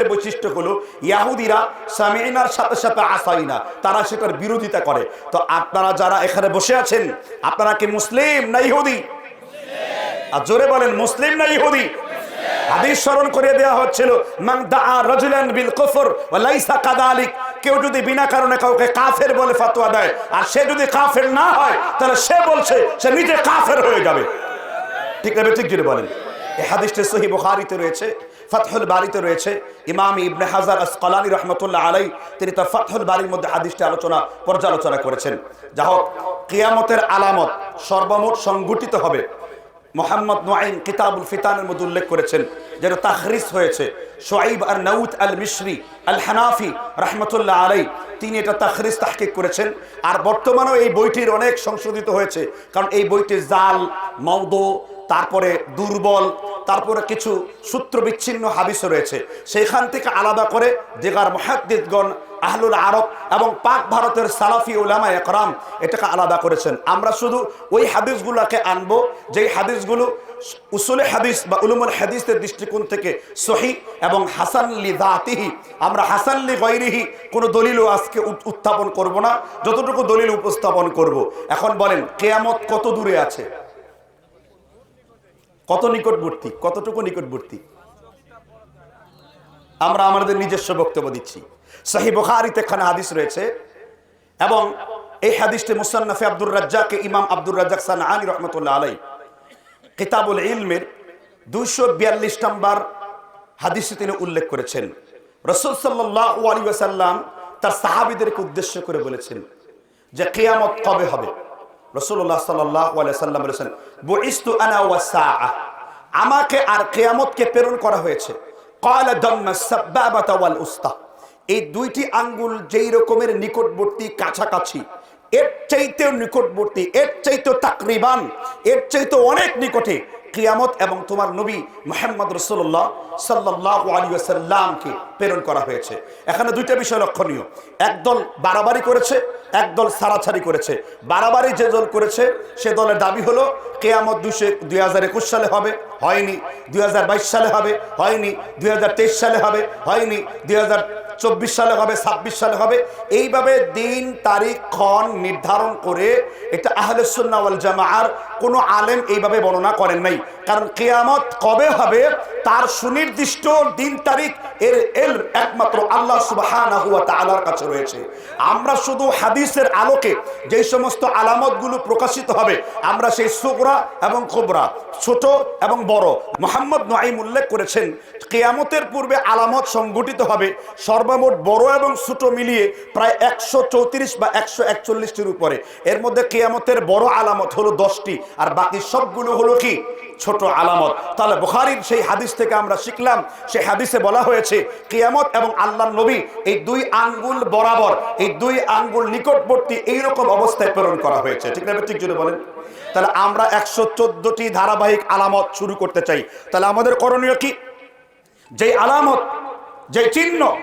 ইয়াহুদিদের বৈশিষ্ট্য হলো, ইয়াহুদিরা সামিনার সাথে সাথে আসাইনা তারা সেটার বিরোধিতা করে। তো আপনারা যারা এখানে বসে আছেন, আপনারা কি মুসলিম না ইহুদি? আর জোরে বলেন, মুসলিম না ইহুদি? বিল আর সে যদি না হয়, তাহলে সে বলছে সে নিজে হয়ে যাবে। ঠিক ঠিক বলেন। রয়েছে। ফাতহুল বাড়িতে রয়েছে ইমাম ইবনে হাজার আসকালানি রহমতুল্লাহ আলাই তিনি তার ফাতহুল বাড়ির মধ্যে হাদিসটি আলোচনা, পর্যালোচনা করেছেন। যা হোক, কিয়ামতের আলামত সর্বমোট সংগঠিত হবে। মোহাম্মদ নোয়াইন কিতাবুল ফিতানের মধ্যে উল্লেখ করেছেন যেন তাহরিস হয়েছে। সোয়াইব আর নাউত আল মিশরি আল হানাফি রহমতুল্লাহ আলাই তিনি এটা তাহরিস তাহকিক করেছেন। আর বর্তমানেও এই বইটির অনেক সংশোধিত হয়েছে। কারণ এই বইটির জাল মৌদ তারপরে দুর্বল, তারপরে কিছু সূত্র বিচ্ছিন্ন হাদিসও রয়েছে। সেখান থেকে আলাদা করে দিগার মহাদ্দিদগণ, আহলুল আরব এবং পাক ভারতের সালাফি উলামা একরাম এটাকে আলাদা করেছেন। আমরা শুধু ওই হাদিসগুলোকে আনব, যেই হাদিসগুলো উসুলে হাদিস বা উলুমুল হাদিসের দৃষ্টিকোণ থেকে সহি এবং হাসান লি দাতিহি আমরা হাসান লি গৈরিহি কোনো দলিলও আজকে উত্থাপন করব না, যতটুকু দলিল উপস্থাপন করব। এখন বলেন, কেয়ামত কত দূরে আছে? কত নিকটবর্তী, কতটুকু নিকটবর্তী? আমরা আমাদের নিজস্ব বক্তব্য দিচ্ছি। সাহি বুখারিতে এখানে হাদিস রয়েছে এবং এই হাদিসটি মুসান্নাফে আব্দুর রাজ্জাকে ইমাম আব্দুর রাজ্জাক সান আলী রহমতুল্লাহ আলাই কিতাবুল ইলমের দুইশো বিয়াল্লিশ নম্বর হাদিসে তিনি উল্লেখ করেছেন। রসুল সাল্লাহ আলী ওয়াসাল্লাম তার সাহাবিদেরকে উদ্দেশ্য করে বলেছেন যে কেয়ামত কবে হবে? রসুল্লাহ সাল্লাহ সাল্লাম বলেছেন আমাকে আর কেয়ামতকে প্রেরণ করা হয়েছে। এই দুইটি আঙ্গুল যেই রকমের নিকটবর্তী কাছাকাছি, এর চাইতেও নিকটবর্তী, এর চাইতে তাকরিবান, এর চাইতে অনেক নিকটে কিয়ামত এবং তোমার নবী মোহাম্মদ রসুল্লাহ সাল্লাহ আলী সাল্লামকে প্রেরণ করা হয়েছে। এখানে দুইটা বিষয় লক্ষণীয়। একদল বাড়াবাড়ি করেছে, একদল সারাছাড়ি করেছে। বাড়াবাড়ি যে দল করেছে, সে দলের দাবি হলো, কেয়ামত দুশো দুই হাজার একুশ সালে হবে, হয়নি। দুই হাজার বাইশ সালে হবে, হয়নি। দুই হাজার তেইশ সালে হবে, হয়নি। দুই হাজার চব্বিশ সালে হবে, ছাব্বিশ সালে হবে। এইভাবে দিন, তারিখ, ক্ষণ নির্ধারণ করে এটা আহলে সুন্নাওয়াল জামার কোনো আলেম এইভাবে বর্ণনা করেন নাই। কারণ কেয়ামত কবে হবে, তার সুনির্দিষ্ট দিন তারিখ এর এল একমাত্র আল্লাহ ওয়া তাআলার কাছে রয়েছে। আমরা শুধু হাদিসের আলোকে যেই সমস্ত আলামতগুলো প্রকাশিত হবে, আমরা সেই সুগরা এবং কোবরা ছোট এবং বড়, মোহাম্মদ নাইম উল্লেখ করেছেন, কেয়ামতের পূর্বে আলামত সংগঠিত হবে সর্বমোট বড় এবং ছোট মিলিয়ে প্রায় একশো চৌত্রিশ বা একশো একচল্লিশটির উপরে। এর মধ্যে কেয়ামতের বড় আলামত হলো দশটি। আর বাকি সবগুলো হলো কি? ছোট আলামত। তাহলে বুখারির সেই হাদিস থেকে আমরা শিখলাম, সেই হাদিসে বলা হয়েছে, কিয়ামত এবং আল্লাহ নবী এই দুই আঙ্গুল বরাবর, এই দুই আঙ্গুল নিকটবর্তী এইরকম অবস্থায় প্রেরণ করা হয়েছে। ঠিক না ঠিক জুড়ে বলেন? তাহলে আমরা একশো চোদ্দটি ধারাবাহিক আলামত শুরু করতে চাই। তাহলে আমাদের করণীয় কি? যেই আলামত, যেই চিহ্ন,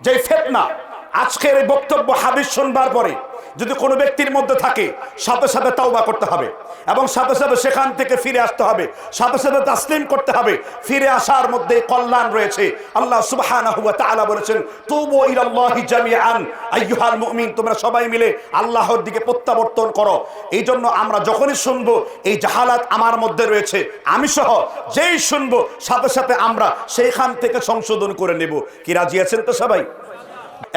যেই ফেতনা, আজকের এই বক্তব্য হাদিস শুনবার পরে যদি কোনো ব্যক্তির মধ্যে থাকে, সাথে সাথে তাওবা করতে হবে এবং সাথে সাথে সেখান থেকে ফিরে আসতে হবে, সাথে সাথে তাসলিম করতে হবে, ফিরে আসার মধ্যে কল্যাণ রয়েছে। আল্লাহ তাআলা বলেছেন, তুবু ইলাল্লাহি তোমরা সবাই মিলে আল্লাহর দিকে প্রত্যাবর্তন করো। এই জন্য আমরা যখনই শুনব, এই জাহালাত আমার মধ্যে রয়েছে, আমি সহ যেই শুনব, সাথে সাথে আমরা সেইখান থেকে সংশোধন করে নেব। কি রাজি আছেন তো সবাই?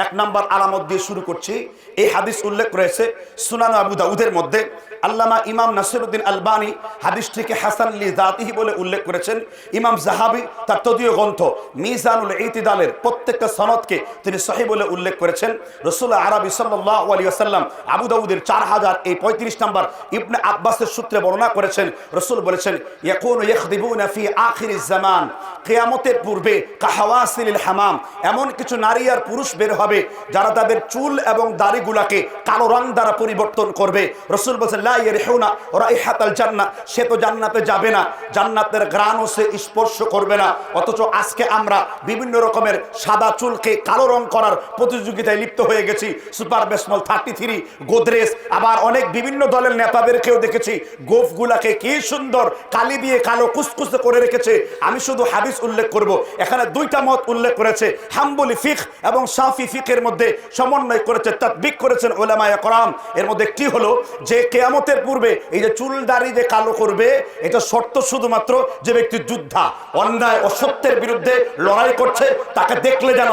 এক নাম্বার আলামত দিয়ে শুরু করছি। এই হাদিস উল্লেখ রয়েছে সুনান আবু দাউদের মধ্যে। আল্লামা ইমাম নাসিরুদ্দিন আলবানি হাদিসটিকে হাসান লি জাতিহি বলে উল্লেখ করেছেন। ইমাম জাহাবি তার তদীয় গ্রন্থ মিজানুল ইতিদালের প্রত্যেকটা সনদকে তিনি সহি বলে উল্লেখ করেছেন। রসুল্লাহ আরবি সাল্লাহ আলী আসাল্লাম আবু দাউদের চার হাজার এই পঁয়ত্রিশ নাম্বার ইবনে আব্বাসের সূত্রে বর্ণনা করেছেন। রসুল বলেছেন, ইয়াকুন ইয়াখদিবুনা ফি আখিরিজ জামান। কিয়ামতের পূর্বে কাহাওয়াসিল হামাম। এমন কিছু নারী আর পুরুষ বের হবে, যারা তাদের চুল এবং দাড়িগুলাকে কালো রং দ্বারা পরিবর্তন করবে। রসুল বলছেন, লা লা ইয়ারহুনা রাইহাতাল জান্নাহ সে তো জান্নাতে যাবে না। জান্নাতের গ্রানও সে স্পর্শ করবে না। অথচ আজকে আমরা বিভিন্ন রকমের সাদা চুলকে কালো রং করার প্রতিযোগিতায় লিপ্ত হয়ে গেছি। সুপার বেসমল থার্টি থ্রি, গোদরেজ, আবার অনেক বিভিন্ন দলের নেতাদেরকেও দেখেছি। গোফগুলাকে কি সুন্দর কালি দিয়ে কালো কুসকুসে করে রেখেছে। আমি শুধু হাদিস উল্লেখ করব। এখানে দুইটা মত উল্লেখ করেছে। হাম্বলি ফিক এবং সাফি ফিকের মধ্যে সমন্বয় করেছে তাদবিক করেছেন ওলামায়া করাম। এর মধ্যে একটি হলো যে কেয়ামতের পূর্বে এই যে চুল দাড়ি যে কালো করবে, এটা শর্ত শুধুমাত্র যে ব্যক্তি যোদ্ধা, অন্যায় অসত্যের বিরুদ্ধে লড়াই করছে, তাকে দেখলে যেন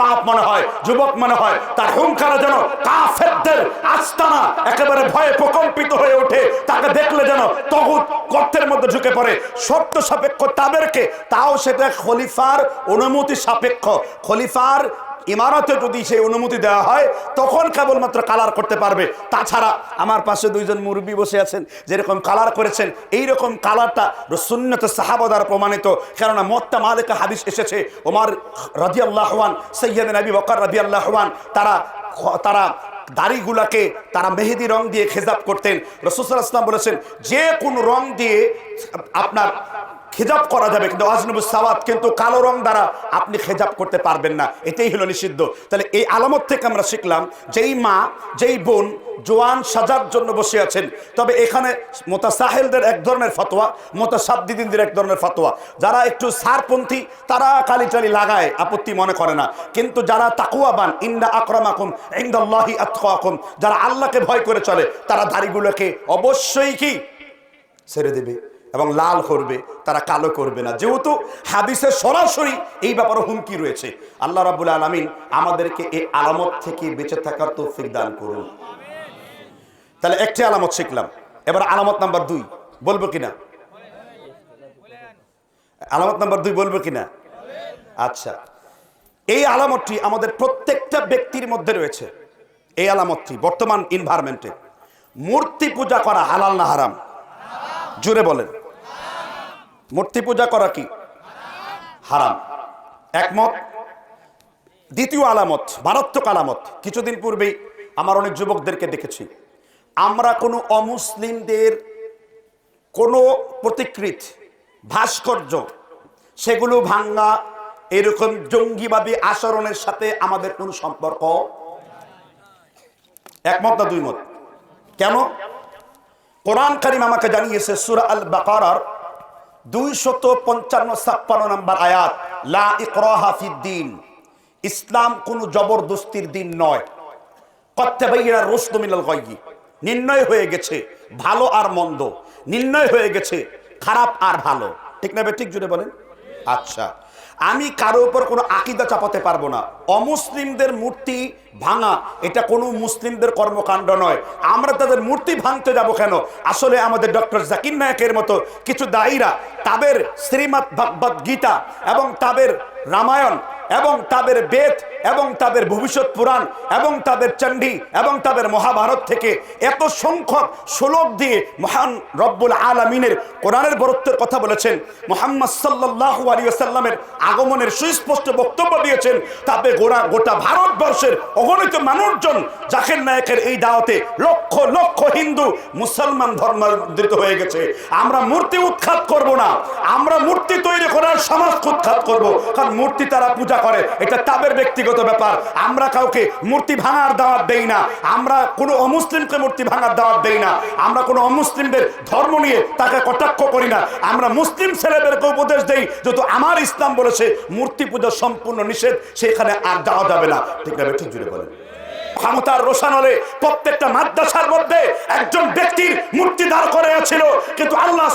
বাপ মনে হয়, যুবক মনে হয়, তার হুঙ্কারা যেন কাফেরদের আস্তানা একেবারে ভয়ে প্রকম্পিত হয়ে ওঠে, তাকে দেখলে যেন তগুত গর্তের মধ্যে ঢুকে পড়ে। শর্ত সাপেক্ষ তাদেরকে, তাও সেটা খলিফার অনুমতি সাপেক্ষ। খলিফার ইমারতে যদি সেই অনুমতি দেওয়া হয়, তখন কেবলমাত্র কালার করতে পারবে। তাছাড়া আমার পাশে দুইজন মুরব্বী বসে আছেন, যেরকম কালার করেছেন এই রকম কালারটা সুন্নত সাহাবদার প্রমাণিত। কেননা মত্তা মালিকা হাদিস এসেছে, ওমার রাজি আল্লাহওয়ান সৈয়দ নবী বকর রাজি আল্লাহওয়ান তারা তারা দাড়িগুলাকে, তারা মেহেদি রং দিয়ে খেজাব করতেন। রসুল ইসলাম বলেছেন, যে কোন রং দিয়ে আপনার খেজাব করা যাবে, কিন্তু আজনবুল সাওয়াত কিন্তু কালো রং দ্বারা আপনি খেজাব করতে পারবেন না। এটাই হলো নিষিদ্ধ। তাহলে এই আলামত থেকে আমরা শিখলাম, যেই মা, যেই বোন জোয়ান সাজার জন্য বসে আছেন, তবে এখানে মোতাসাহেলদের এক ধরনের ফতোয়া, মোতাসাদ্দিদিনদের এক ধরনের ফতোয়া। যারা একটু সারপন্থী, তারা কালি টালি লাগায়, আপত্তি মনে করে না। কিন্তু যারা তাকুয়াবান ইন্ডা আক্রমাকুম ইন্দাল্লাহি আতকাকুম, যারা আল্লাহকে ভয় করে চলে, তারা দাড়িগুলোকে অবশ্যই কি? ছেড়ে দেবে। এবং লাল করবে, তারা কালো করবে না। যেহেতু হাদিসে সরাসরি এই ব্যাপারে হুমকি রয়েছে, আল্লাহ রাবুল আলমিন আমাদেরকে এই আলামত থেকে বেঁচে থাকার তৌফিক দান করুন। তাহলে একটি আলামত শিখলাম। এবার আলামত নাম্বার দুই, বলব কিনা? আলামত নাম্বার দুই বলব কিনা? আচ্ছা এই আলামতটি আমাদের প্রত্যেকটা ব্যক্তির মধ্যে রয়েছে। এই আলামতটি বর্তমান ইনভায়রনমেন্টে মূর্তি পূজা করা হালাল না হারাম? জুড়ে বলেন। মূর্তি পূজা করা কি? হারাম। একমত? দ্বিতীয় আলামত, মারাত্মক আলামত। কিছুদিন পূর্বেই আমার অনেক যুবকদেরকে দেখেছি। আমরা কোনো অমুসলিমদের কোনো প্রতিকৃত ভাস্কর্য, সেগুলো ভাঙ্গা এরকম জঙ্গিবাদী আচরণের সাথে আমাদের কোনো সম্পর্ক? একমত না দুই মত কেন? কোরআন কারিম আমাকে জানিয়েছে সুরা আল বাকারার দুইশত পঞ্চান্ন ছাপ্পান্ন নম্বর আয়াত, লা ইকরাহাফিদ্দিন ইসলাম কোন জবরদস্তির দিন নয়। কত্তাবাইয়া রুশদু মিনাল গায়য়ি। নির্ণয় হয়ে গেছে, ভালো আর মন্দ। নির্ণয় হয়ে গেছে, খারাপ আর ভালো। ঠিক না ঠিক জুড়ে বলেন? আচ্ছা। আমি কারও উপর কোনো আকিদা চাপাতে পারব না। অমুসলিমদের মূর্তি ভাঙা, এটা কোনো মুসলিমদের কর্মকাণ্ড নয়। আমরা তাদের মূর্তি ভাঙতে যাব কেন? আসলে আমাদের ডক্টর জাকির নায়কের মতো কিছু দায়ীরা তাদের শ্রীমৎ ভগবত গীতা এবং তাদের রামায়ণ এবং তাদের বেদ এবং তাদের ভবিষ্যৎ পুরাণ এবং তাদের চণ্ডী এবং তাদের মহাভারত থেকে এত সংখ্যক শ্লোক দিয়ে মহান রব্বুল আলমিনের কোরআনের বরত্বের কথা বলেছেন, মোহাম্মদ সাল্লাহ আলী সাল্লামের আগমনের সুস্পষ্ট বক্তব্য দিয়েছেন, তাতে গোড়া, গোটা ভারতবর্ষের অগণিত মানুষজন জাকের নায়কের এই দাওয়াতে লক্ষ লক্ষ হিন্দু, মুসলমান ধর্মান্তরিত হয়ে গেছে। আমরা মূর্তি উৎখাত করব না, আমরা মূর্তি তৈরি করার সমাজ উৎখাত করব, কারণ মূর্তি তারা পূজা করে, এটা তাদের ব্যক্তিগত ব্যাপার। আমরা কাউকে মূর্তি ভাঙার দাওয়াত দেই না। আমরা কোনো অমুসলিমকে মূর্তি ভাঙার দাওয়াত দেই না। আমরা কোনো অমুসলিমদের ধর্ম নিয়ে তাকে কটাক্ষ করি না। আমরা মুসলিম ছেলেদেরকে উপদেশ দেই, যেহেতু আমার ইসলাম বলেছে, মূর্তি পূজা সম্পূর্ণ নিষেধ, সেখানে আর যাওয়া যাবে না। ঠিক আছে ঠিক জুড়ে বলেন। ক্ষমতার রোশানলে প্রত্যেকটা মাদ্রাসার মধ্যে একজন ব্যক্তির মূর্তি দাঁড় করে ছিল কিন্তু আল্লাহ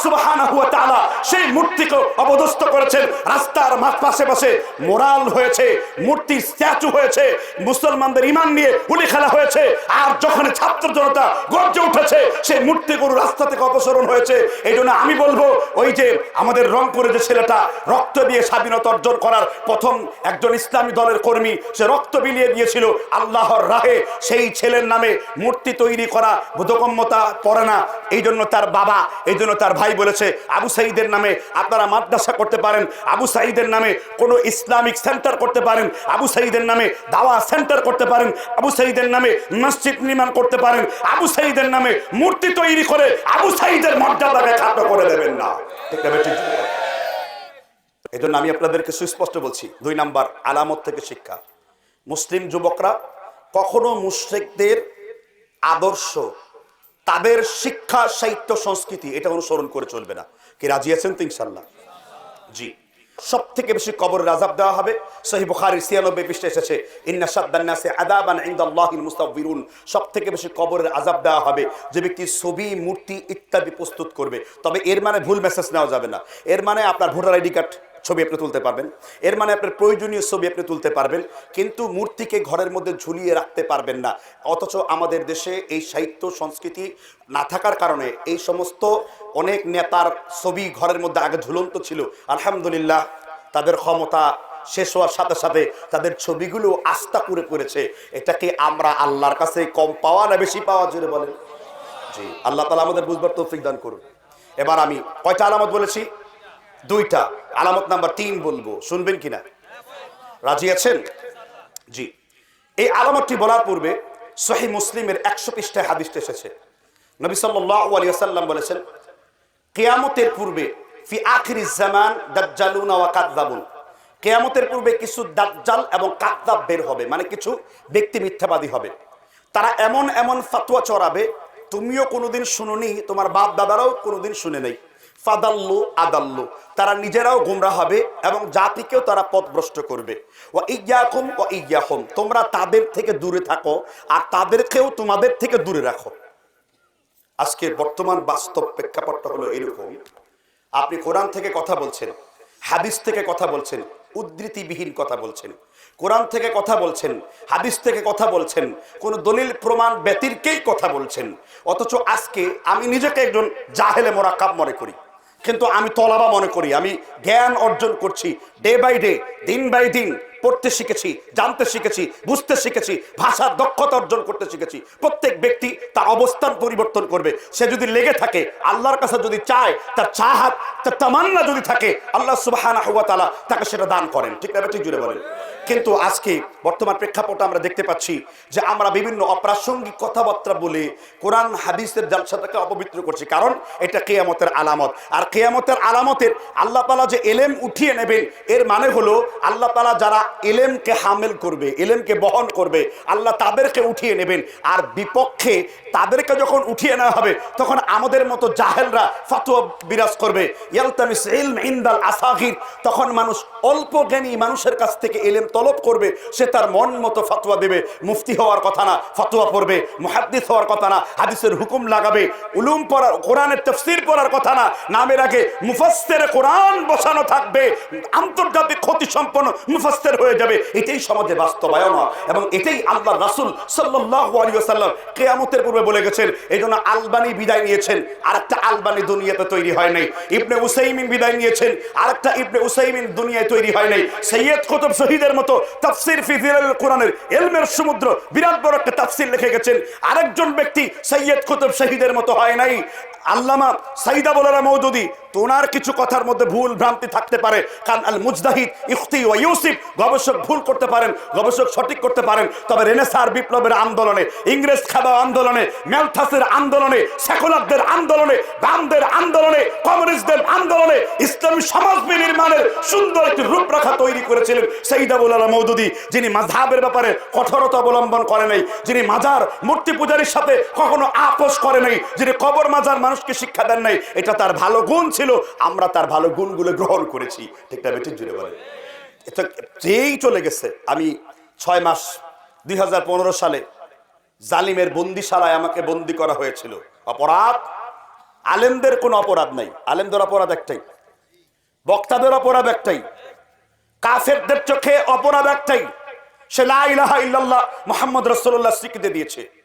তাআলা সেই মূর্তিকে অবদস্ত করেছেন। রাস্তার মাঠ পাশে পাশে মোরাল হয়েছে মূর্তি স্ট্যাচু হয়েছে, মুসলমানদের ইমান নিয়ে উলি খেলা হয়েছে। আর যখন ছাত্র জনতা গর্জে উঠেছে, সেই মূর্তিগুলো রাস্তা থেকে অপসরণ হয়েছে। এই আমি বলব, ওই যে আমাদের রংপুরে যে ছেলেটা, রক্ত দিয়ে স্বাধীনতা অর্জন করার প্রথম একজন ইসলামী দলের কর্মী, সে রক্ত বিলিয়ে দিয়েছিল আল্লাহর রাহে। হবে, সেই ছেলের নামে মূর্তি তৈরি করা বোধগম্যতা পড়ে না। এই জন্য তার বাবা, এই জন্য তার ভাই বলেছে, আবু সাইদের নামে আপনারা মাদ্রাসা করতে পারেন, আবু সাইদের নামে কোনো ইসলামিক সেন্টার করতে পারেন, আবু সাইদের নামে দাওয়া সেন্টার করতে পারেন, আবু সাইদের নামে মসজিদ নির্মাণ করতে পারেন, আবু সাইদের নামে মূর্তি তৈরি করে আবু সাইদের মর্যাদাকে খাটো করে দেবেন না। এই জন্য আমি আপনাদেরকে সুস্পষ্ট বলছি, দুই নাম্বার, আলামত থেকে শিক্ষা। মুসলিম যুবকরা কখনো মুশ্রিকদের আদর্শ, তাদের শিক্ষা, সাহিত্য, সংস্কৃতি, এটা অনুসরণ করে চলবে না। কি রাজি আছেন তো ইনশাল্লাহ জি। সব থেকে বেশি কবর রাজাব দেওয়া হবে। সহি বুখারীর 96 পৃষ্ঠে এসেছে, ইন্না শাদ্দান্নাসে আদাবান ইনদাল্লাহিল মুস্তাগফিরুন। সব থেকে বেশি কবরের আযাব দেওয়া হবে, যে ব্যক্তি ছবি, মূর্তি ইত্যাদি প্রস্তুত করবে। তবে এর মানে ভুল মেসেজ নেওয়া যাবে না। এর মানে আপনার ভোটার আইডি কার্ড ছবি আপনি তুলতে পারবেন। এর মানে আপনার প্রয়োজনীয় ছবি আপনি তুলতে পারবেন, কিন্তু মূর্তিকে ঘরের মধ্যে ঝুলিয়ে রাখতে পারবেন না। অথচ আমাদের দেশে এই সাহিত্য সংস্কৃতি না থাকার কারণে এই সমস্ত অনেক নেতার ছবি ঘরের মধ্যে আগে ঝুলন্ত ছিল। আলহামদুলিল্লাহ, তাদের ক্ষমতা শেষ হওয়ার সাথে সাথে তাদের ছবিগুলো আস্থা করে করেছে। এটাকে আমরা আল্লাহর কাছে কম পাওয়া না বেশি পাওয়া জুড়ে বলেন? জি, আল্লাহ তালা আমাদের বুঝবার তৌফিক দান করুন। এবার আমি কয়টা আলামত বলেছি? দুইটা। আলামত নাম্বার তিন বলব। শুনবেন কিনা? রাজি আছেন? জি। এই আলামতটি বলার পূর্বে সহি মুসলিমের একশো পৃষ্ঠায় হাদিসটা এসেছে। নবী সাল্লাহ আলী বলেছেন, কেয়ামতের পূর্বে ফি আখিরি জামান দাজ্জালুনা ওয়া কাযযাবুন। কেয়ামতের পূর্বে কিছু দাজ্জাল এবং কাযযাব বের হবে মানে কিছু ব্যক্তি মিথ্যাবাদী হবে। তারা এমন এমন ফাতুয়া চড়াবে, তুমিও কোনোদিন শুনোনি, তোমার বাপ দাদারাও কোনোদিন শুনে নেই। ফাদাল্লু আদাল্লু। তারা নিজেরাও গোমরা হবে এবং জাতিকেও তারা পথভ্রষ্ট করবে। ও ইয়াকুম ও ইয়াকুম তোমরা তাদের থেকে দূরে থাকো আর তাদেরকেও তোমাদের থেকে দূরে রাখো। আজকে বর্তমান বাস্তব প্রেক্ষাপটটা হলো এরকম। আপনি কোরআন থেকে কথা বলছেন, হাদিস থেকে কথা বলছেন, উদ্ধৃতিবিহীন কথা বলছেন। কোরআন থেকে কথা বলছেন, হাদিস থেকে কথা বলছেন, কোন দলিল, প্রমাণ ব্যতিরকেই কথা বলছেন। অথচ আজকে আমি নিজেকে একজন জাহেলে মোরাকাব মনে করি। কিন্তু আমি তলাবা মনে করি, আমি জ্ঞান অর্জন করছি ডে বাই ডে দিন বাই দিন। পড়তে শিখেছি, জানতে শিখেছি, বুঝতে শিখেছি, ভাষার দক্ষতা অর্জন করতে শিখেছি। প্রত্যেক ব্যক্তি তার অবস্থান পরিবর্তন করবে। সে যদি লেগে থাকে, আল্লাহর কাছে যদি চায়, তার চাহাত, তার তামান্না যদি থাকে, আল্লাহ তালা তাকে সেটা দান করেন। ঠিক না, ঠিক জুড়ে বলেন। কিন্তু আজকে বর্তমান প্রেক্ষাপটে আমরা দেখতে পাচ্ছি যে আমরা বিভিন্ন অপ্রাসঙ্গিক কথাবার্তা বলে কোরআন, হাদিসের জালসাটাকে অপবিত্র করছি। কারণ এটা কেয়ামতের আলামত। আর কেয়ামতের আলামতের আল্লাহ তালা যে এলেম উঠিয়ে নেবেন, এর মানে হলো আল্লাহ তালা যারা এলেমকে হামেল করবে এলেমকে বহন করবে, আল্লাহ তাদেরকে উঠিয়ে নেবেন। আর বিপক্ষে তাদেরকে যখন উঠিয়ে নেওয়া হবে, তখন আমাদের মতো জাহেলরা ফাতুয়া বিরাজ করবে। ইয়ালতামিস ইলম ইনদাল আসাগির, তখন মানুষ অল্প জ্ঞানী মানুষের কাছ থেকে এলেম তলব করবে, সে তার মন মতো ফাতুয়া দেবে। মুফতি হওয়ার কথা না, ফাতুয়া পড়বে, মুহাদ্দিস হওয়ার কথা না, হাদিসের হুকুম লাগাবে, উলুম পড়ার, কোরআনের তফসির পড়ার কথা না, নামের আগে মুফাস্সের কোরআন বসানো থাকবে, আন্তর্জাতিক ক্ষতি সম্পন্ন মুফাস্সের হয়ে যাবে। এটাই সমাজে বাস্তবায়ন। এবং এটাই আল্লাহ রাসূল আলাইহি ওয়াসাল্লাম পূর্বে বলে গেছেন এই জন্য আলবানি বিদায় নিয়েছেন। আরেকটা আলবানি দুনিয়াতে তৈরি হয় নাই। ইবনে উসাইমিন বিদায় নিয়েছেন। আরেকটা ইবনে উসাইমিন দুনিয়ায় তৈরি হয় নাই। সৈয়দ কুতুব শহীদের মতো তাফসির ফি কোরআনের ইলমের সমুদ্র, বিরাট বড় একটা তাফসির লিখে গেছেন। আরেকজন ব্যক্তি সৈয়দ কুতুব শহীদের মতো হয় নাই। আল্লামা সাইদা বলারা মৌদুদি তোনার কিছু কথার মধ্যে ভুল ভ্রান্তি থাকতে পারে। কারণ আল মুজদাহিদ ইফতি ও ইউসিফ গবেষক ভুল করতে পারেন, গবেষক সঠিক করতে পারেন। তবে রেনেসার বিপ্লবের আন্দোলনে, ইংরেজ খাদা আন্দোলনে, মেলথাসের আন্দোলনে, সেকুলারদের আন্দোলনে, বামদের আন্দোলনে, কমিউনিস্টদের আন্দোলনে ইসলামী সমাজ নির্মাণের সুন্দর একটি রূপরেখা তৈরি করেছিলেন সেইদা বলারা মৌদুদি, যিনি মাঝহাবের ব্যাপারে কঠোরতা অবলম্বন করে নাই, যিনি মাজার মূর্তি পূজারীর সাথে কখনো আপোষ করে নাই, যিনি কবর মাজার মানুষকে শিক্ষা দেন নাই, এটা তার ভালো গুণ ছিল। আমরা তার ভালো গুণগুলো গ্রহণ করেছি। ঠিক না, বেঠিক জুড়ে বলে যেই চলে গেছে, আমি ছয় মাস, দুই হাজার পনেরো সালে জালিমের বন্দিশালায় আমাকে বন্দি করা হয়েছিল। অপরাধ? আলেমদের কোনো অপরাধ নাই। আলেমদের অপরাধ একটাই। বক্তাদের অপরাধ একটাই। কাফেরদের চোখে অপরাধ একটাই। সে লা ইলাহা মোহাম্মদ রসুল্লাহ স্বীকৃতি দিয়েছে।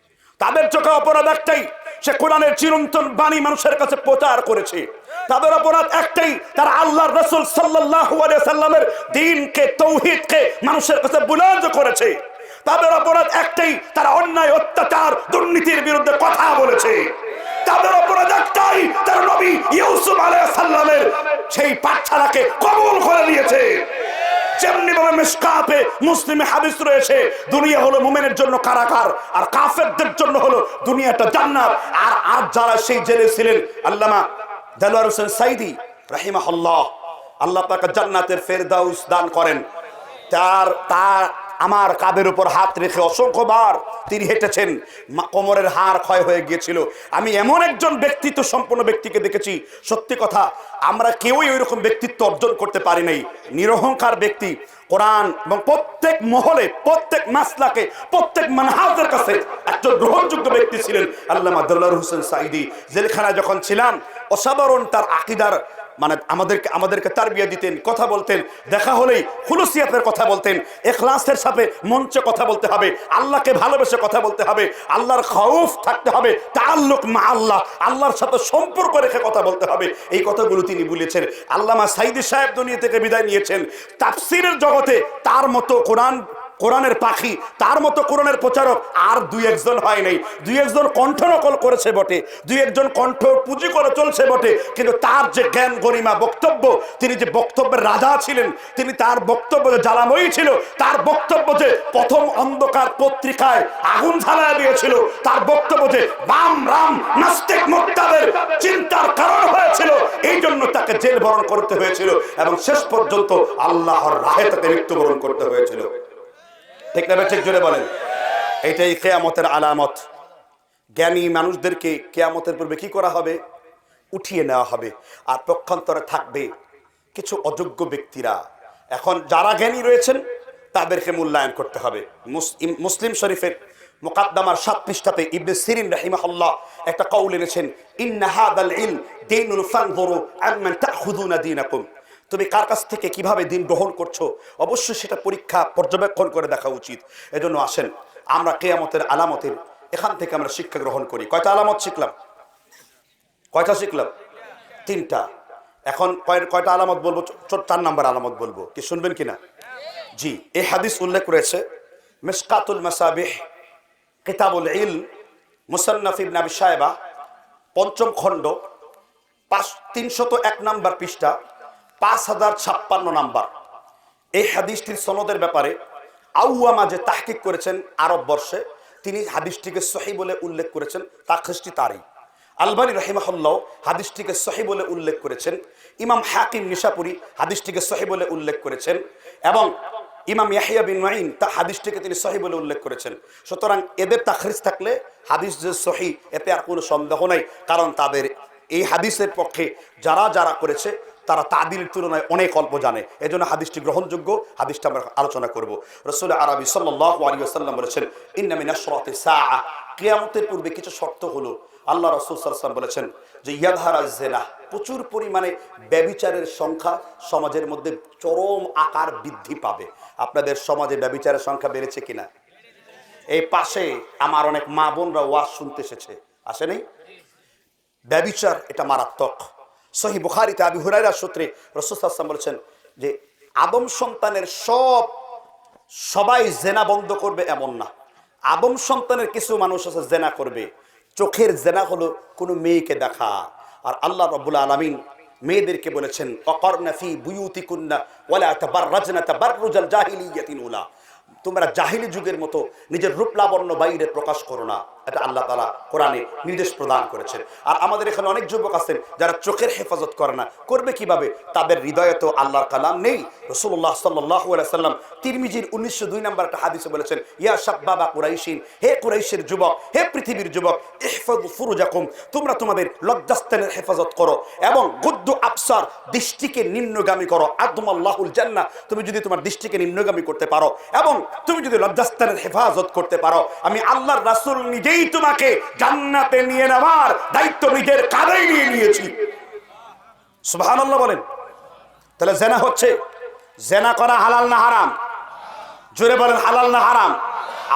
তাদের চোখে অপরাধ একটাই, সে কোরআনের চিরন্তন বাণী মানুষের কাছে প্রচার করেছে। তাদের অপরাধ একটাই, তারা আল্লাহ রসুল সাল্লাহ সাল্লামের দিনকে, তৌহিদকে মানুষের কাছে বুলাজ করেছে। তাদের অপরাধ একটাই, তারা অন্যায়, অত্যাচার, দুর্নীতির বিরুদ্ধে কথা বলেছে। তাদের অপরাধ একটাই, তারা নবী ইউসুফ আলাইহিস সালামের সেই পাঠশালাকে কবুল করে নিয়েছে। যেমনি ভাবে মিসকাতে মুসলিমে হাদিস রয়েছে, দুনিয়া হলো মুমিনের জন্য কারাগার, আর কাফেরদের জন্য হলো দুনিয়াটা জান্নাত। আর আর যারা সেই জেলে ছিলেন, আল্লামা দেলোয়ার হোসেন সাইদি, রাহিমাহুল্লাহ, আল্লাহ পাক জান্নাতের ফেরদাউস দান করেন। তার তার আমার কাদের উপর হাত রেখে অসংখ্যবার তিনি হেঁটেছেন। কোমরের হাড় ক্ষয় হয়ে গিয়েছিল। আমি এমন একজন ব্যক্তিত্ব সম্পন্ন ব্যক্তিকে দেখেছি। সত্যি কথা, আমরা কেউই ওইরকম ব্যক্তিত্ব অর্জন করতে পারি নাই। নিরহংকার ব্যক্তি, কোরআন এবং প্রত্যেক মহলে, প্রত্যেক মাসলাকে, প্রত্যেক মানহাজের কাছে একজন গ্রহণযোগ্য ব্যক্তি ছিলেন আল্লাহ দুল্লাহ হোসেন সাইদি জেলখানায় যখন ছিলাম, অসাধারণ তার আকিদার মানে আমাদেরকে আমাদেরকে তারবিয়া দিতেন, কথা বলতেন, দেখা হলেই খুলুসিয়াতের কথা বলতেন, এখলাসের সাথে মঞ্চে কথা বলতে হবে, আল্লাহকে ভালোবেসে কথা বলতে হবে, আল্লাহর খৌফ থাকতে হবে তাল্লুক মা আল্লাহ আল্লাহর সাথে সম্পর্ক রেখে কথা বলতে হবে। এই কথাগুলো তিনি বলেছেন, আল্লামা সাইদি সাহেব দুনিয়া থেকে বিদায় নিয়েছেন, তাফসিরের জগতে তার মতো কোরআন কোরআনের পাখি, তার মতো কোরআনের প্রচারক আর দুই একজন হয় নাই। দুই একজন কণ্ঠ নকল করেছে বটে, দুই একজন কণ্ঠ পুঁজি করে চলছে বটে, কিন্তু তার যে জ্ঞান, গরিমা, বক্তব্য, তিনি যে বক্তব্যের রাজা ছিলেন, তিনি তার বক্তব্য যে জ্বালাময়ী ছিল, তার বক্তব্য যে প্রথম অন্ধকার পত্রিকায় আগুন ঝালায় দিয়েছিল, তার বক্তব্য যে বাম রাম, নাস্তিক, মুক্তাদের চিন্তার কারণ হয়েছিল, এই জন্য তাকে জেল বরণ করতে হয়েছিল এবং শেষ পর্যন্ত আল্লাহর রাহে তাকে মৃত্যুবরণ করতে হয়েছিল। ঠিক না ঠিক জোরে বলেন। এইটাই কেয়ামতের আলামত। জ্ঞানী মানুষদেরকে কেয়ামতের পূর্বে কি করা হবে? উঠিয়ে নেওয়া হবে। আর পক্ষান্তরে থাকবে কিছু অযোগ্য ব্যক্তিরা। এখন যারা জ্ঞানী রয়েছেন, তাদেরকে মূল্যায়ন করতে হবে। মুসলিম শরীফের মোকাদ্দামার সাত পৃষ্ঠাতে ইবনে সিরিন রাহিমাহুল্লাহ একটা কৌল এনেছেন, ইন্না হাদাল ইলম দীনুল ফানজুরু আম্মান তাখুযুনা দীনাকুম। তুমি কার কাছ থেকে কীভাবে দিন গ্রহণ করছ? অবশ্যই সেটা পরীক্ষা পর্যবেক্ষণ করে দেখা উচিত। এজন্য আসেন, আমরা কেয়ামতের আলামতের এখান থেকে আমরা শিক্ষা গ্রহণ করি। কয়টা আলামত শিখলাম? কয়টা শিখলাম? তিনটা। এখন কয়- কয়টা আলামত বলব? চার নাম্বার আলামত বলব। কি শুনবেন কিনা জি এই হাদিস উল্লেখ রয়েছে, মিসকাতুল মাসাবিহ, কিতাবুল ইল মুসান্নাফ আবি সাহেবা পঞ্চম খণ্ড, পাঁচ, তিনশত এক নাম্বার পৃষ্ঠা। পাঁচ হাজার ছাপ্পান্ন নাম্বার। এই হাদিসটির সনদের ব্যাপারে আউয়ামা যে তাহকিক করেছেন আরব বর্ষে, তিনি হাদিসটিকে সহি বলে উল্লেখ করেছেন তাকৃষ্টি তারই। আলবানি রহিমাহুল্লাহ হাদিসটিকে সহি বলে উল্লেখ করেছেন, ইমাম হাকিম নিশাপুরি হাদিসটিকে সহি বলে উল্লেখ করেছেন, এবং ইমাম ইয়াহিয়া বিন মাইন তা হাদিসটিকে তিনি সহি বলে উল্লেখ করেছেন। সুতরাং এদের তাখরিজ থাকলে হাদিস যে সহি, এতে আর কোনো সন্দেহ নাই, কারণ তাদের এই হাদিসের পক্ষে যারা যারা করেছে তারা তাদিলের তুলনায় অনেক অল্প জানে। এজন্য হাদিসটি গ্রহণযোগ্য। হাদিসটা আমরা আলোচনা করব। রসুল আরবি সাল্লাহ আলী বলেছেন ইন্নামিন কিয়ামতের পূর্বে কিছু শর্ত হলো। আল্লাহ রসুল সাল্লাম বলেছেন যে ইয়াধারা জেনা প্রচুর পরিমাণে ব্যবিচারের সংখ্যা সমাজের মধ্যে চরম আকার বৃদ্ধি পাবে। আপনাদের সমাজে ব্যবিচারের সংখ্যা বেড়েছে কিনা? এই পাশে আমার অনেক মা বোনরা ওয়াজ শুনতে এসেছে। আসেনি? ব্যবিচার এটা মারাত্মক। সহি বুখারিতে আবি হুরাইরা সূত্রে রসুলাম বলেছেন যে আদম সন্তানের সব, সবাই জেনা বন্ধ করবে এমন না। আদম সন্তানের কিছু মানুষ আছে জেনা করবে। চোখের জেনা হলো কোনো মেয়েকে দেখা। আর আল্লাহ রব্বুল আলমিন মেয়েদেরকে বলেছেন অকর্ণাফি বুয়ুতি কুন্না ওয়ালা তাবাররাজনা তাবাররুজাল জাহিলিয়াতিন উলা। তোমরা জাহিলি যুগের মতো নিজের রূপ লাবণ্য বাইরে প্রকাশ করো না। এটা আল্লাহ তালা কোরআনে নির্দেশ প্রদান করেছেন। আর আমাদের এখানে অনেক যুবক আছেন যারা চোখের হেফাজত করে না। করবে কীভাবে? তাদের হৃদয়ে তো আল্লাহর কালাম নেই। রসুল্লাহ সাল্লাহ সাল্লাম তিরমিজির উনিশশো দুই নম্বর একটা হাদিসে বলেছেন, ইয়া বাবা কুরাইশিন, হে কুরাইশের যুবক, হে পৃথিবীর যুবক ফুরুজাকুম, তোমরা তোমাদের লজ্জাস্তানের হেফাজত করো এবং গুদ্দু আফসার দৃষ্টিকে নিম্নগামী করো। আদমাল্লাহুল জান্না তুমি যদি তোমার দৃষ্টিকে নিম্নগামী করতে পারো এবং তুমি যদি লজ্জাস্তানের হেফাজত করতে পারো, আমি আল্লাহর রাসুল নিজেই তোমাকে জান্নাতে নিয়ে নেওয়ার দায়িত্ব নিজের কাঁধেই নিয়ে নিয়েছি। সুবহানাল্লাহ বলেন। তাহলে জেনা হচ্ছে, জেনা করা হালাল না হারাম? জোরে বলেন, হালাল না হারাম?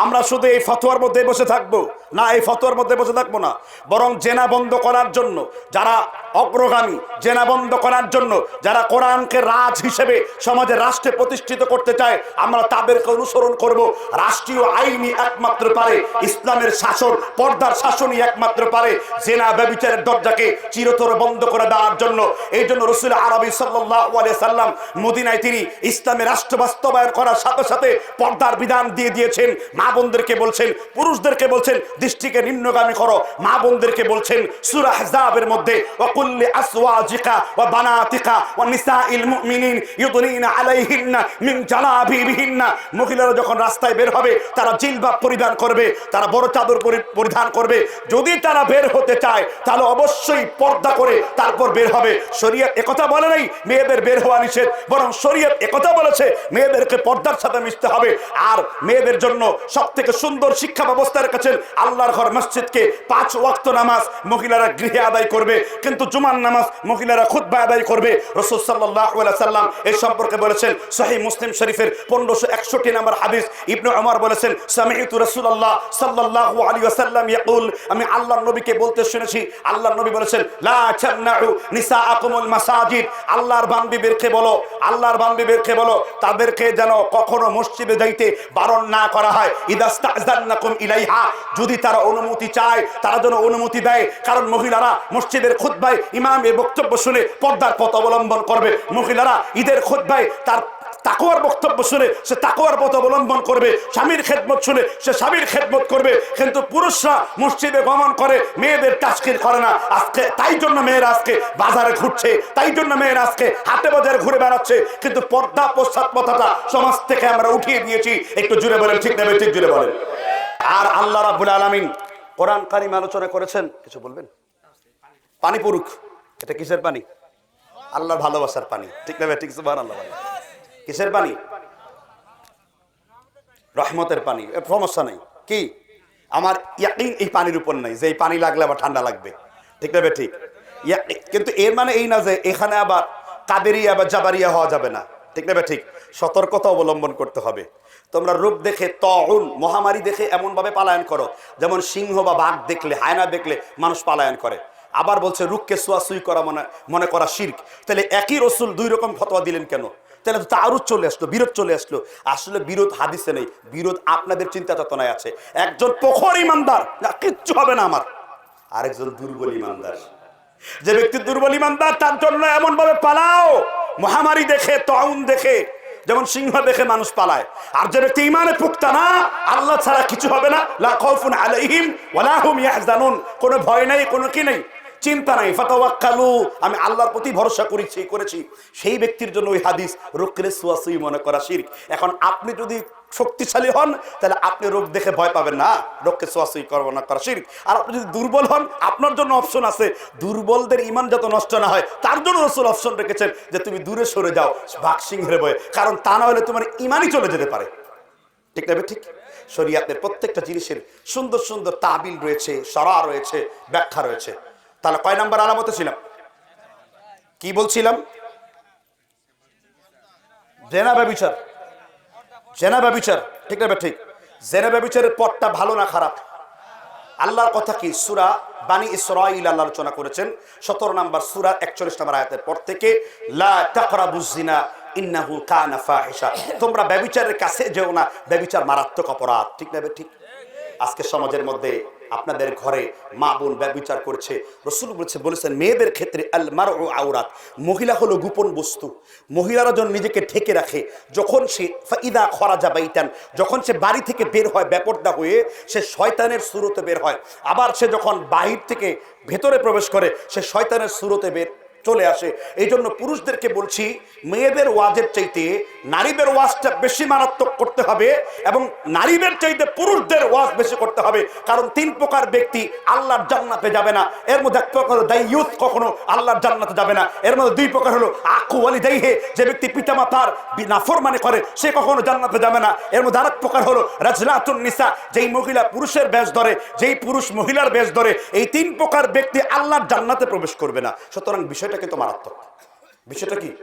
আমরা শুধু এই ফতোয়ার মধ্যে বসে থাকব। না, এই ফতোয়ার মধ্যে বসে থাকব না। বরং জেনা বন্ধ করার জন্য, যারা অগ্রগামী, জেনা বন্ধ করার জন্য, যারা কোরআনকে রাজ হিসেবে সমাজে রাষ্ট্রে প্রতিষ্ঠিত করতে চায়, আমরা তাদেরকে অনুসরণ করব। রাষ্ট্রীয় আইনই একমাত্র পারে, ইসলামের শাসন, পর্দার শাসনই একমাত্র পারে জেনা ব্যবিচারের দরজাকে চিরতর বন্ধ করে দেওয়ার জন্য। এই জন্য রসুল আরবি সাল্লাহ সাল্লাম মদিনায় তিনি ইসলামের রাষ্ট্র বাস্তবায়ন করার সাথে সাথে পর্দার বিধান দিয়ে দিয়েছেন। মা বোনদেরকে বলছেন, পুরুষদেরকে বলছেন, দৃষ্টিকে নিম্নগামী করো। মা বোনদেরকে বলছেন, সুরা হেজাবের মধ্যে মহিলারা যখন রাস্তায় বের হবে, তারা জিলবাব পরিধান করবে, তারা বড় চাদর পরিধান করবে। যদি তারা বের হতে চায়, তাহলে অবশ্যই পর্দা করে তারপর বের হবে। শরীয়ত একথা বলে নাই, মেয়েদের বের হওয়া নিষেধ। বরং শরীয়ত একথা বলেছে, মেয়েদেরকে পর্দার সাথে মিশতে হবে। আর মেয়েদের জন্য সব থেকে সুন্দর শিক্ষা ব্যবস্থা রেখেছেন আল্লাহর ঘর মসজিদকে পাঁচ ওয়াক্ত নামাজ মহিলারা গৃহে আদায় করবে, কিন্তু জুমার নামাজ মহিলারা খুদ্া আদায় করবে। রসুল সাল্লাহ সাল্লাম এই সম্পর্কে বলেছেন সহি মুসলিম শরীফের পনেরোশো একষট্টি নম্বর হাদিস ইবনু আমার বলেছেন সামিহিতু রসুল্লাহ সাল্লাহ আলী আসাল্লাম ইয়াকুল আমি আল্লাহর নবীকে বলতে শুনেছি আল্লাহ নবী বলেছেন, লা নিসাআকুমুল মাসাজিদ আল্লাহর বান্দীদেরকে বলো, আল্লাহর বান্দীদেরকে বলো, তাদেরকে যেন কখনো মসজিদে যাইতে বারণ না করা হয়। যদি তারা অনুমতি চায়, তারা যেন অনুমতি দেয়। কারণ মহিলারা মসজিদের খুদ্ ইমাম এ বক্তব্য শুনে পর্দার পথ অবলম্বন করবে। মহিলারা ঈদের খুতবায় তার তাকোয়ার বক্তব্য শুনে সে তাকোয়ার পথ অবলম্বন করবে, স্বামীর খেদমত শুনে সে স্বামীর খেদমত করবে, কিন্তু পুরুষরা মসজিদে গমন করে মেয়েদের টাস্কির করে না। আজকে তাই জন্য মেয়েরা আজকে বাজারে ঘুরছে, তাই জন্য মেয়েরা আজকে হাটে বাজারে ঘুরে বেড়াচ্ছে, কিন্তু পর্দা পশ্চাৎপথতা সমাজ থেকে আমরা উঠিয়ে দিয়েছি। একটু জুড়ে বলেন, ঠিক নেবে ঠিক জুড়ে বলেন। আর আল্লাহ রাবুল আলমিন কোরআন কারিম আলোচনা করেছেন, কিছু বলবেন? পানি পড়ুক, এটা কিসের পানি? আল্লাহর ভালোবাসার পানি, ঠিক নেবে ঠিক সুবাহ আল্লাহ। কিসের পানি? রহমতের পানি। সমস্যা নেই। কি? আমার এই পানির উপর নাই, যে এই পানি লাগলে আবার ঠান্ডা লাগবে। ঠিক না ঠিক? কিন্তু এর মানে এই না যে এখানে আবার কাদেরিয়া বা জাবারিয়া হওয়া যাবে না। ঠিক না ঠিক? সতর্কতা অবলম্বন করতে হবে। তোমরা রূপ দেখে তউন, মহামারী দেখে এমনভাবে পালায়ন করো, যেমন সিংহ বা বাঘ দেখলে, হায়না দেখলে মানুষ পালায়ন করে। আবার বলছে রুখকে সুয়াসুই করা মনে মনে করা শির্ক। তাহলে একই রসুল দুই রকম ফতোয়া দিলেন কেন? তাহলে তো চলে আসলো, বিরোধ চলে আসলো। আসলে বিরোধ হাদিসে নেই, বিরোধ আপনাদের চিন্তা চেতনায় আছে। একজন প্রখর ইমানদার কিচ্ছু হবে না আমার। আরেকজন দুর্বল ইমানদার। যে ব্যক্তি দুর্বল ইমানদার, তার জন্য এমন ভাবে পালাও। মহামারী দেখে তাউন দেখে, যেমন সিংহ দেখে মানুষ পালায়। আর যে ব্যক্তি ইমানে পুক্তা না, আল্লাহ ছাড়া কিছু হবে না। লা খাউফুন আলাইহিম ওয়ালা হুম ইয়াহজানুন। কোনো ভয় নাই, কোনো কি নেই। চিন্তা নাই, ফাতাওয়াক্কালু, আমি আল্লাহর প্রতি ভরসা করেছি করেছি। সেই ব্যক্তির জন্য ওই হাদিস রোগকে সুয়াসুই মনে করা শিরক। এখন আপনি যদি শক্তিশালী হন, তাহলে আপনি রোগ দেখে ভয় পাবেন না। রোগকে সোয়াসুই করব না করা শিরক। আর আপনি যদি দুর্বল হন, আপনার জন্য অপশন আছে। দুর্বলদের ইমান যত নষ্ট না হয়, তার জন্য রসুল অপশন রেখেছেন যে তুমি দূরে সরে যাও, বাঘ সিংহের ভয়ে। কারণ তা না হলে তোমার ইমানই চলে যেতে পারে। ঠিক না ঠিক? শরিয়াতের প্রত্যেকটা জিনিসের সুন্দর সুন্দর তাবিল রয়েছে, সরা রয়েছে, ব্যাখ্যা রয়েছে। তাহলে কয় নাম্বার আলামতে ছিলাম? কি বলছিলাম? জেনা ব্যবিচার। জেনা ব্যবিচার, ঠিক না ঠিক। জেনা ব্যবিচারের পথটা ভালো না খারাপ? আল্লাহর কথা কি? সুরা বানি ইসরাইল আল্লাহ আলোচনা করেছেন। সতেরো নাম্বার সুরা, একচল্লিশ নাম্বার আয়াতের পর থেকে, লা ইন্নাহু ফাহিশা। তোমরা ব্যবিচারের কাছে যেও না, ব্যবিচার মারাত্মক অপরাধ। ঠিক না ঠিক। আজকে সমাজের মধ্যে আপনাদের ঘরে মা বোন ব্যবচার করছে। রসুল বলছে, বলেছেন, মেয়েদের ক্ষেত্রে আল মার ও আওরাত, মহিলা হলো গোপন বস্তু। মহিলারা যখন নিজেকে ঠেকে রাখে, যখন সে ইদা খরাজা বাইতান, যখন সে বাড়ি থেকে বের হয় ব্যাপারটা হয়ে, সে শয়তানের সুরতে বের হয়। আবার সে যখন বাহির থেকে ভেতরে প্রবেশ করে, সে শয়তানের সুরতে বের চলে আসে। এই জন্য পুরুষদেরকে বলছি, মেয়েদের ওয়াজের চাইতে নারীদের ওয়াজটা বেশি মারাত্মক করতে হবে এবং নারীদের চাইতে পুরুষদের ওয়াজ বেশি করতে হবে। কারণ তিন প্রকার ব্যক্তি আল্লাহর জান্নাতে যাবে না। এর মধ্যে এক প্রকার হলো কখনো আল্লাহর জান্নাতে যাবে না। এর মধ্যে দুই প্রকার হলো আকু আলী দাইহে যে ব্যক্তি পিতামাতার নাফর মানে করে, সে কখনো জান্নাতে যাবে না। এর মধ্যে আরেক প্রকার হলো রাজলাতুন নিসা, যেই মহিলা পুরুষের বেশ ধরে, যেই পুরুষ মহিলার বেশ ধরে, এই তিন প্রকার ব্যক্তি আল্লাহর জান্নাতে প্রবেশ করবে না। সুতরাং বিষয়টা কিন্তু মারাত্মক। বিষয়টা কি?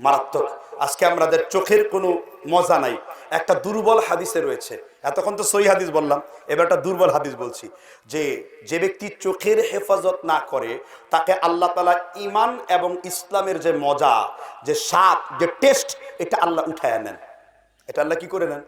মারাত্মক। আজকে আমাদের চোখের কোনো মজা নাই। একটা দুর্বল হাদিসে রয়েছে। এতক্ষণ তো সই হাদিস বললাম। এবার একটা দুর্বল হাদিস বলছি। যে যে ব্যক্তি চোখের হেফাজত না করে, তাকে আল্লাহ তালা ইমান এবং ইসলামের যে মজা, যে স্বাদ, যে টেস্ট, এটা আল্লাহ উঠায় নেন। এটা আল্লাহ কি করে নেন?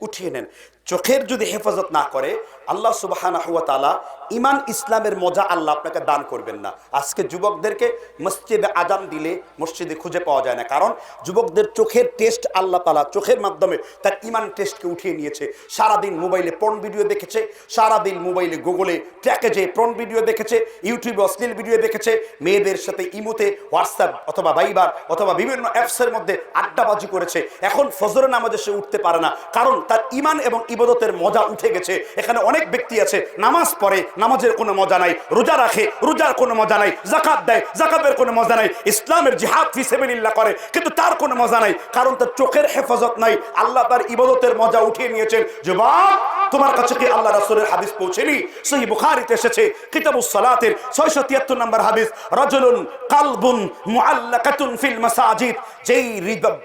উঠিয়ে নেন। চোখের যদি হেফাজত না করে, আল্লাহ সুবাহানা হুয়া তালা ইমান ইসলামের মজা আল্লাহ আপনাকে দান করবেন না। আজকে যুবকদেরকে মসজিদে আজান দিলে মসজিদে খুঁজে পাওয়া যায় না। কারণ যুবকদের চোখের টেস্ট আল্লাহ তালা চোখের মাধ্যমে তার ইমান টেস্টকে উঠিয়ে নিয়েছে। সারাদিন মোবাইলে পর্ন ভিডিও দেখেছে, সারাদিন মোবাইলে গুগলে ট্র্যাকে যে পর্ন ভিডিও দেখেছে ইউটিউবে অশ্লীল ভিডিও দেখেছে, মেয়েদের সাথে ইমোতে হোয়াটসঅ্যাপ অথবা ভাইবার অথবা বিভিন্ন অ্যাপসের মধ্যে আড্ডাবাজি করেছে। এখন ফজরের নামাজে সে উঠতে পারে না। কারণ তার ইমান এবং ইবাদতের মজা উঠে গেছে। এখানে অনেক ব্যক্তি আছে, নামাজ পড়ে, নামাজের কোনো মজা নাই, রোজা রাখে, রোজার কোনো মজা নাই জাকাত দেয় জাকাতের কোনো মজা নাই, ইসলামের জিহাদ ফি সেবিলিল্লাহ করে, কিন্তু তার কোনো মজা নাই, কারণ তার চোখের হেফাজত নাই। আল্লাহ তার ইবাদতের মজা উঠিয়ে নিয়েছেন। যুবক, তোমার কাছে কি আল্লাহ রাসূলের হাদিস পৌঁছেনি? সহি বুখারীতে এসেছে, কিতাবুস সালাতের 673 নম্বর হাদিস, রাজুলুন কালবুন মুআল্লাকাতুন ফিল মাসাজিদ। যেই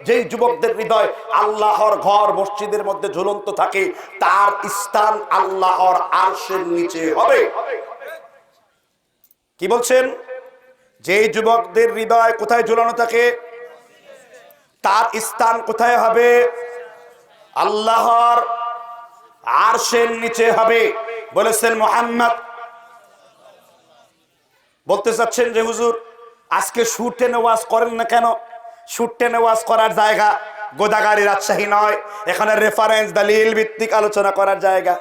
যেই যুবকদের হৃদয়, আল্লাহর ঘর মসজিদের মধ্যে ঝুলন্ত থাকে তার স্থান আল্লাহর আরশের নিচে হবে। কি বলছেন? যেই যুবকদের হৃদয় কোথায় ঝুলানো থাকে? তার স্থান কোথায় হবে? আল্লাহর আরশের নিচে হবে। বলেছেন মোহাম্মদ। বলতে চাচ্ছেন যে, হুজুর, আজকে সুর টেনে ওয়াজ করেন না কেন? সুর টেনে ওয়াজ করার জায়গা গোদাগাড়ি রাজশাহী নয়। এখানে রেফারেন্স দলিল ভিত্তিক আলোচনা করার জায়গা।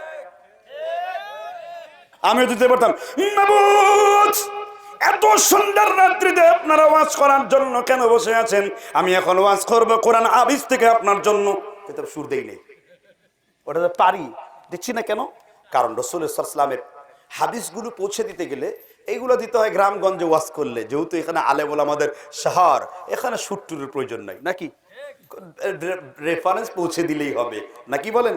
আমিও দিতে পারতাম। এত সুন্দর রাত্রিতে আপনারা ওয়াজ করার জন্য কেন বসে আছেন? আমি এখন ওয়াজ করব কোরআন আবিস থেকে আপনার জন্য। কিন্তু সুর দেই নেই। ওটা তো পারি দেখছি না কেন? কারণ রসুল ইসলামের হাদিসগুলো পৌঁছে দিতে গেলে এইগুলো দিতে হয় গ্রামগঞ্জে ওয়াজ করলে। যেহেতু এখানে আলে বলে আমাদের শহর এখানে সুট্টুরের প্রয়োজন নাই, নাকি? রেফারেন্স পৌঁছে দিলেই হবে। নাকি বলেন?